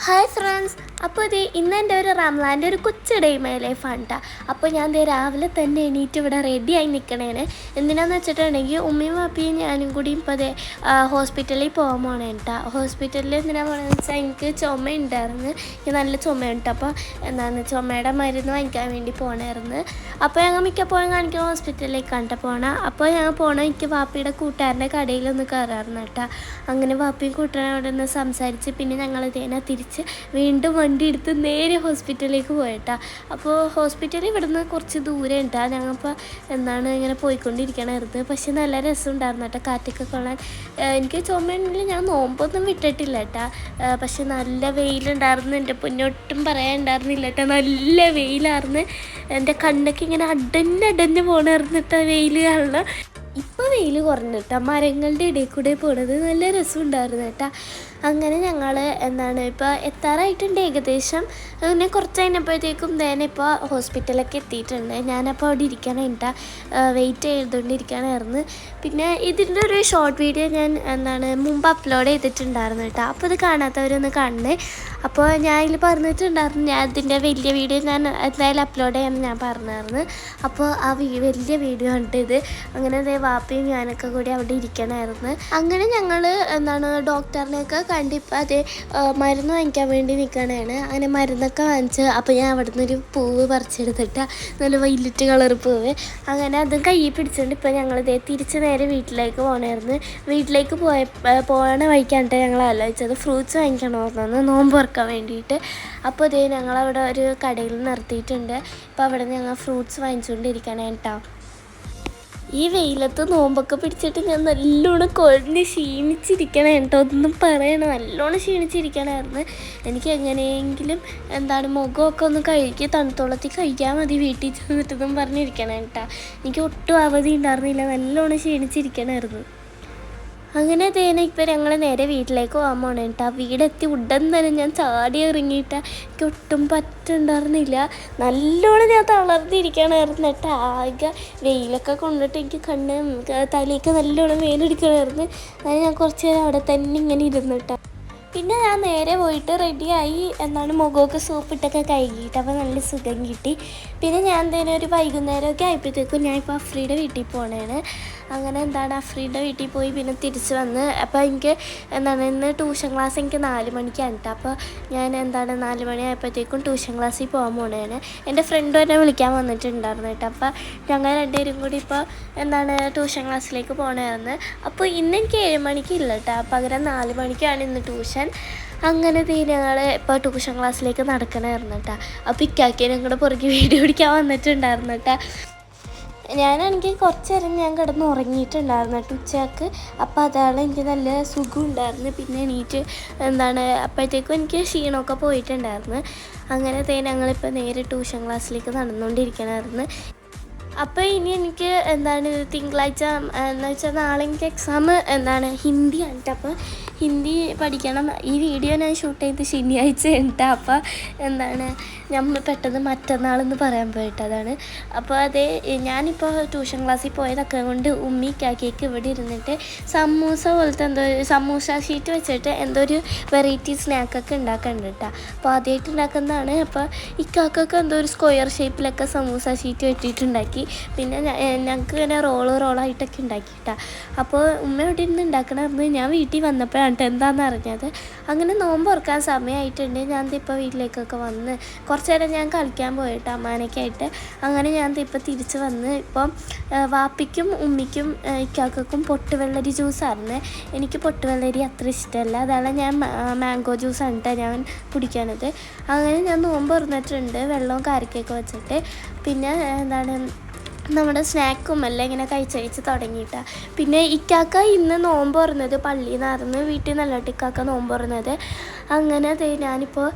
Hi friends അപ്പോൾ ഇത് ഇന്ന് എന്റെ ഒരു റംലാന്റെ ഒരു കൊച്ചു ഡേ മൈ ലൈഫാണ് കേട്ടോ അപ്പോൾ ഞാൻ ദേ രാവിലെ തന്നെ എണീറ്റ് ഇവിടെ റെഡിയായി നിൽക്കണേന് എന്തിനാന്ന് വെച്ചിട്ടുണ്ടെങ്കിൽ ഉമ്മയും വാപ്പിയും ഞാനും കൂടി ഇപ്പോൾ അതെ ഹോസ്പിറ്റലിൽ പോകാൻ പോണേ കേട്ടോ ഹോസ്പിറ്റലിൽ എന്തിനാ പോകണമെന്ന് വെച്ചാൽ എനിക്ക് ചുമ ഉണ്ടായിരുന്നു എനിക്ക് നല്ല ചുമയുണ്ട്. അപ്പോൾ എന്താണ് ചുമയുടെ മരുന്ന് വാങ്ങിക്കാൻ വേണ്ടി പോകണമായിരുന്നു അപ്പോൾ ഞങ്ങൾ മിക്കപ്പോഴും കാണിക്കാൻ ഹോസ്പിറ്റലിലേക്കാണ് കേട്ടോ പോകണം അപ്പോൾ ഞങ്ങൾ പോകണം എനിക്ക് വാപ്പിയുടെ കൂട്ടുകാരന്റെ കടയിലൊന്ന് കയറാറുണ്ട് കേട്ടോ അങ്ങനെ വാപ്പിയും നിന്ന് സംസാരിച്ച് പിന്നെ ഞങ്ങൾ ഇതേനെ തിരിച്ച് വീണ്ടും വണ്ടി എടുത്ത് നേരെ ഹോസ്പിറ്റലിലേക്ക് പോയിട്ടാ. അപ്പോൾ ഹോസ്പിറ്റലിൽ ഇവിടുന്ന് കുറച്ച് ദൂരം ഉണ്ടാ ഞങ്ങളിപ്പോൾ എന്താണ് ഇങ്ങനെ പോയിക്കൊണ്ടിരിക്കണമായിരുന്നു പക്ഷേ നല്ല രസം രസമുണ്ടായിരുന്നു കേട്ടോ കാറ്റൊക്കെ കൊള്ളാൻ. എനിക്ക് ചുമയുണ്ടെങ്കിൽ ഞാൻ നോമ്പൊന്നും വിട്ടിട്ടില്ല കേട്ടാ പക്ഷേ നല്ല വെയിലുണ്ടായിരുന്നു. എന്റെ പൊന്നൊട്ടും പറയാനുണ്ടായിരുന്നില്ല കേട്ടോ. നല്ല വെയിലായിരുന്നു. എന്റെ കണ്ണൊക്കെ ഇങ്ങനെ അടഞ്ഞ് അടഞ്ഞ് പോകണമായിരുന്നു കേട്ടോ വെയിൽ കാരണം. വെയിൽ കുറഞ്ഞിട്ടാ. മരങ്ങളുടെ ഇടയിൽ കൂടെ പോണത് നല്ല രസമുണ്ടായിരുന്നു കേട്ടാ. അങ്ങനെ ഞങ്ങൾ എന്താണ് ഇപ്പോൾ എത്താറായിട്ടുണ്ട് ഏകദേശം. അങ്ങനെ കുറച്ച് കഴിഞ്ഞപ്പോഴത്തേക്കും തന്നെ ഇപ്പോൾ ഹോസ്പിറ്റലൊക്കെ എത്തിയിട്ടുണ്ട്. ഞാനപ്പോൾ അവിടെ ഇരിക്കണം കേട്ടാ. വെയിറ്റ് ചെയ്തുകൊണ്ടിരിക്കണമായിരുന്നു പിന്നെ ഇതിന്റെ ഒരു ഷോർട്ട് വീഡിയോ ഞാൻ എന്താണ് മുമ്പ് അപ്ലോഡ് ചെയ്തിട്ടുണ്ടായിരുന്നു കേട്ടോ. അപ്പോൾ ഇത് കാണാത്തവരൊന്ന് കാണണേ. അപ്പോൾ ഞാൻ ഇതിൽ പറഞ്ഞിട്ടുണ്ടായിരുന്നു. ഞാൻ ഇതിന്റെ വലിയ വീഡിയോ ഞാൻ എന്തായാലും അപ്ലോഡ് ചെയ്യാമെന്ന് ഞാൻ പറഞ്ഞായിരുന്നു. അപ്പോൾ ആ വലിയ വീഡിയോ ഉണ്ട് ഇത്. അങ്ങനെ ദേ വാപ്പയും ഞാനൊക്കെ കൂടി അവിടെ ഇരിക്കണമായിരുന്നു അങ്ങനെ ഞങ്ങൾ എന്താണ് ഡോക്ടറിനെയൊക്കെ കണ്ടിപ്പോൾ അത് മരുന്ന് വാങ്ങിക്കാൻ വേണ്ടി നിൽക്കണതാണ് അങ്ങനെ മരുന്നൊക്കെ വാങ്ങിച്ച് അപ്പോൾ ഞാൻ അവിടെ നിന്നൊരു പൂവ് പറിച്ചെടുത്തിട്ട് നല്ല വൈലറ്റ് കളർ പൂവ്. അങ്ങനെ അതും കയ്യിൽ പിടിച്ചുകൊണ്ട് ഇപ്പോൾ ഞങ്ങൾ ഇതേ തിരിച്ച് നേരെ വീട്ടിലേക്ക് പോകണമായിരുന്നു വീട്ടിലേക്ക് പോയ പോകണ വഴിക്കാണ്ട് ഞങ്ങൾ ആലോചിച്ചത്. ഫ്രൂട്ട്സ് വാങ്ങിക്കണമെന്ന് നോമ്പ് തുറക്കാൻ വേണ്ടിയിട്ട് അപ്പോൾ ഇതേ ഞങ്ങളവിടെ ഒരു കടയിൽ നിർത്തിയിട്ടുണ്ട്. അപ്പോൾ അവിടെ ഞങ്ങൾ ഫ്രൂട്ട്സ് വാങ്ങിച്ചുകൊണ്ടിരിക്കണം കേട്ടോ ഈ വെയിലത്ത് നോമ്പൊക്കെ പിടിച്ചിട്ട് ഞാൻ നല്ലോണം കുഴഞ്ഞ് ക്ഷീണിച്ചിരിക്കണം കേട്ടോ. ഒന്നും പറയണം നല്ലോണം ക്ഷീണിച്ചിരിക്കണമായിരുന്നു എനിക്ക് എങ്ങനെയെങ്കിലും എന്താണ് മുഖമൊക്കെ ഒന്ന് കഴുകി തണുത്തോളത്തിൽ കഴിക്കാൻ മതി വീട്ടിൽ ചെന്നിട്ടെന്നും പറഞ്ഞിരിക്കണം കേട്ടോ. എനിക്ക് ഒട്ടും അവധി ഉണ്ടായിരുന്നില്ല. നല്ലോണം ക്ഷീണിച്ചിരിക്കണമായിരുന്നു അങ്ങനെ തേന ഇപ്പം ഞങ്ങൾ നേരെ വീട്ടിലേക്ക് പോകാൻ പോകണം കേട്ടോ. വീടെത്തി ഉടൻ തന്നെ ഞാൻ ചാടി ഇറങ്ങിയിട്ട് എനിക്ക് ഒട്ടും പറ്റുണ്ടായിരുന്നില്ല നല്ലോണം ഞാൻ തളർന്നിരിക്കണമായിരുന്നു കേട്ടോ. ആകെ വെയിലൊക്കെ കൊണ്ടിട്ട് എനിക്ക് കണ്ണ് തലയൊക്കെ നല്ലോണം വെയിലെടുക്കണമായിരുന്നു അങ്ങനെ ഞാൻ കുറച്ച് നേരം അവിടെ തന്നെ ഇങ്ങനെ ഇരുന്നു കേട്ടോ. പിന്നെ ഞാൻ നേരെ പോയിട്ട് റെഡിയായി എന്നാണ് മുഖമൊക്കെ സോപ്പിട്ടൊക്കെ കഴുകിയിട്ട് അപ്പോൾ നല്ല സുഖം കിട്ടി. പിന്നെ ഞാൻ തന്നെ ഒരു വൈകുന്നേരമൊക്കെ ആയപ്പോഴത്തേക്കും ഞാൻ ഇപ്പോൾ അഫ്രീയുടെ വീട്ടിൽ പോണേണ്. അങ്ങനെ എന്താണ് അഫ്രീയുടെ വീട്ടിൽ പോയി പിന്നെ തിരിച്ച് വന്ന് അപ്പോൾ എനിക്ക് എന്താണ് ഇന്ന് ട്യൂഷൻ ക്ലാസ് എനിക്ക് നാല് മണിക്കാണ് കേട്ടോ. അപ്പോൾ ഞാൻ എന്താണ് നാല് മണിയായപ്പോഴത്തേക്കും ട്യൂഷൻ ക്ലാസ്സിൽ പോകാൻ പോണേണ് എന്റെ ഫ്രണ്ട് എന്നെ വിളിക്കാൻ വന്നിട്ടുണ്ടായിരുന്നു കേട്ടോ. അപ്പോൾ ഞങ്ങൾ രണ്ടുപേരും കൂടി ഇപ്പോൾ എന്താണ് ട്യൂഷൻ ക്ലാസ്സിലേക്ക് പോകണമായിരുന്നു അപ്പോൾ ഇന്ന് എനിക്ക് ഏഴ് മണിക്ക് ഇല്ല കേട്ടോ. പകരം നാല് മണിക്കാണ് ഇന്ന് ട്യൂഷൻ. അങ്ങനെ ഞങ്ങൾ ഇപ്പോൾ ട്യൂഷൻ ക്ലാസ്സിലേക്ക് നടക്കണമായിരുന്നു കേട്ടോ. അപ്പോൾ ഇക്കാക്കിയെ ഞങ്ങളുടെ പുറകെ വീഡിയോ പിടിക്കാൻ വന്നിട്ടുണ്ടായിരുന്നു കേട്ടോ. ഞാനാണെങ്കിൽ കുറച്ച് നേരം ഞാൻ കിടന്ന് ഉറങ്ങിയിട്ടുണ്ടായിരുന്നു കേട്ടോ ഉച്ചയ്ക്ക്. അപ്പോൾ അതാണ് എനിക്ക് നല്ല സുഖം ഉണ്ടായിരുന്നു പിന്നെ എണീറ്റ് എന്താണ് അപ്പോഴത്തേക്കും എനിക്ക് ക്ഷീണമൊക്കെ പോയിട്ടുണ്ടായിരുന്നു. അങ്ങനെ തേ ഞങ്ങളിപ്പോൾ നേരെ ട്യൂഷൻ ക്ലാസ്സിലേക്ക് നടന്നുകൊണ്ടിരിക്കണമായിരുന്നു അപ്പോൾ ഇനി എനിക്ക് എന്താണ് തിങ്കളാഴ്ച എന്ന് വെച്ചാൽ നാളെ എനിക്ക് എക്സാം എന്താണ് ഹിന്ദിയാണ് കേട്ടോ. അപ്പോൾ ഹിന്ദി പഠിക്കണം. ഈ വീഡിയോ ഞാൻ ഷൂട്ട് ചെയ്ത് ശനിയാഴ്ച ഉണ്ട് അപ്പോൾ എന്താണ് നമ്മൾ പെട്ടെന്ന് മറ്റന്നാളെന്ന് പറയാൻ പോയിട്ട് അതാണ്. അപ്പോൾ അതേ ഞാനിപ്പോൾ ട്യൂഷൻ ക്ലാസ്സിൽ പോയതൊക്കെ കൊണ്ട് ഉമ്മി കാക്കിയൊക്കെ ഇവിടെ ഇരുന്നിട്ട് സമൂസ പോലത്തെ എന്തോ സമൂസ ഷീറ്റ് വെച്ചിട്ട് എന്തോ ഒരു വെറൈറ്റി സ്നാക്കൊക്കെ ഉണ്ടാക്കുന്നുണ്ട് കേട്ടോ അപ്പോൾ ആദ്യമായിട്ട് ഉണ്ടാക്കുന്നതാണ്. അപ്പോൾ ഇക്കാക്കൊക്കെ എന്തോ ഒരു സ്ക്വയർ ഷേപ്പിലൊക്കെ സമൂസ ഷീറ്റ് വെട്ടിയിട്ടുണ്ടാക്കി. പിന്നെ ഞങ്ങൾക്ക് ഇങ്ങനെ റോൾ റോളായിട്ടൊക്കെ ഉണ്ടാക്കി കേട്ടോ അപ്പോൾ ഉമ്മ ഇവിടെ ഇരുന്ന് ഉണ്ടാക്കണമെന്ന് ഞാൻ വീട്ടിൽ വന്നപ്പോഴാണ് ട്ടോ എന്താണെന്ന് അറിഞ്ഞത്. അങ്ങനെ നോമ്പ് തുറക്കാൻ സമയമായിട്ടുണ്ട് ഞാൻ ഇപ്പോൾ വീട്ടിലേക്കൊക്കെ വന്ന് കുറച്ച് നേരം ഞാൻ കളിക്കാൻ പോയിട്ട് അമ്മാനൊക്കെയായിട്ട്. അങ്ങനെ ഞാൻ ഇപ്പോൾ തിരിച്ച് വന്ന് ഇപ്പം വാപ്പിക്കും ഉമ്മിക്കും ഇക്കാക്കും പൊട്ടുവെള്ളരി ജ്യൂസായിരുന്നു എനിക്ക് പൊട്ടുവെള്ളരി അത്ര ഇഷ്ടമല്ല. അതാണ് ഞാൻ മാംഗോ ജ്യൂസാണ് കേട്ടോ ഞാൻ കുടിക്കണത്. അങ്ങനെ ഞാൻ നോമ്പ് തുറന്നിട്ടുണ്ട്. വെള്ളവും കാരക്കൊക്കെ വെച്ചിട്ട്. പിന്നെ എന്താണ് നമ്മുടെ സ്നാക്കും എല്ലാം ഇങ്ങനെ കഴിച്ച് കഴിച്ച് തുടങ്ങിയിട്ടാണ് പിന്നെ ഇക്കാക്ക ഇന്ന് നോമ്പ് തുറന്നത് പള്ളിയിൽ നിന്നായിരുന്നു വീട്ടിൽ നിന്നല്ല ഇക്കാക്ക നോമ്പ് തുറന്നത് അങ്ങനെ അതെ ഞാനിപ്പോൾ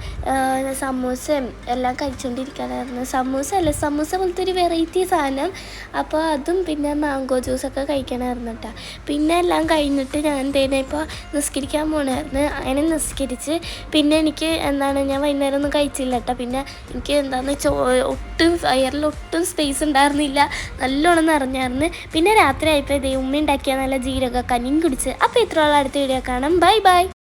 സമൂസയും എല്ലാം കഴിച്ചുകൊണ്ടിരിക്കാനായിരുന്നു സമൂസ അല്ല സമൂസ പോലത്തെ ഒരു വെറൈറ്റി സാധനം. അപ്പോൾ അതും പിന്നെ മാംഗോ ജ്യൂസൊക്കെ കഴിക്കണമായിരുന്നു കേട്ടോ പിന്നെ എല്ലാം കഴിഞ്ഞിട്ട് ഞാൻ എന്തേനെ ഇപ്പോൾ നിസ്കരിക്കാൻ പോകണമായിരുന്നു അങ്ങനെ നിസ്കരിച്ച് പിന്നെ എനിക്ക് എന്താണ് ഞാൻ വൈകുന്നേരം ഒന്നും കഴിച്ചില്ല കേട്ടോ പിന്നെ എനിക്ക് എന്താണെന്ന് വെച്ചാൽ ഒട്ടും ഫയറിൽ ഒട്ടും സ്പേസ് ഉണ്ടായിരുന്നില്ല. നല്ലോണം നിറഞ്ഞായിരുന്നു പിന്നെ രാത്രി ആയപ്പോൾ ഇതേ ഉമ്മ ഉണ്ടാക്കിയ നല്ല ജീരക കനിയും കുടിച്ച്. അപ്പോൾ ഇത്രയുള്ള അടുത്ത വീഡിയോ കാണാം. Bye bye.